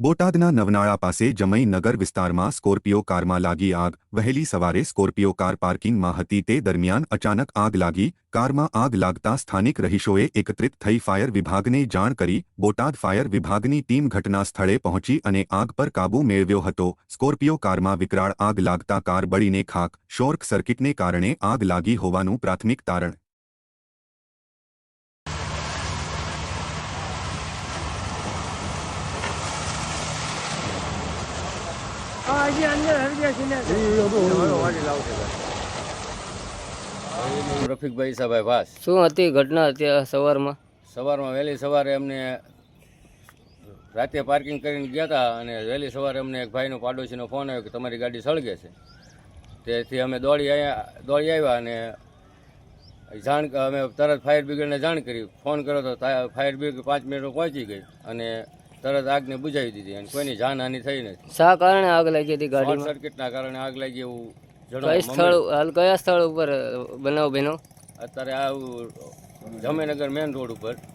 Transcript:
બોટાદના નવનાળા પાસે જમઈ નગર વિસ્તારમાં સ્કોર્પિયો કારમાં લાગી આગ, વહેલી સવારે સ્કોર્પિયો કાર પાર્કિંગમાં હતી તે દરમિયાન અચાનક આગ લાગી, કારમાં આગ લાગતા સ્થાનિક રહીશોએ એકત્રિત થઈ ફાયર વિભાગને જાણ કરી, બોટાદ ફાયર વિભાગની ટીમ ઘટના સ્થળે પહોંચી અને આગ પર કાબૂ મેળવ્યો હતો. સ્કોર્પિયો કારમાં વિકરાળ આગ લાગતા કાર બળીને ખાક શોર્ક સર્કિટને કારણે આગ લાગી હોવાનું પ્રાથમિક તારણ હજી અંદર હરગ્યા છે રફીકભાઈ ઈસાભાઈ વાસ શું હતી ઘટના અત્યારે સવારમાં? સવારમાં વહેલી સવારે અમને રાતે પાર્કિંગ કરીને ગયા હતા અને વહેલી સવારે અમને એક ભાઈનો પાડોશીનો ફોન આવ્યો કે તમારી ગાડી સળગે છે. તેથી અમે દોડી આવ્યા દોડી આવ્યા અને જાણ અમે તરત ફાયર બ્રિગેડને જાણ કરી. ફોન કર્યો તો ફાયર બ્રિગેડ પાંચ મિનિટમાં પહોંચી ગઈ અને તરત આગને બુજાવી દીધી અને કોઈની જાનહાનિ થઈ નથી. શા કારણે આગ લાગી હતી ગાડી સર્કિટના કારણે આગ લાગી એવું કઈ સ્થળ હાલ કયા સ્થળ ઉપર બનાવ બન્યો? અત્યારે આ જમેનગર મેન રોડ ઉપર.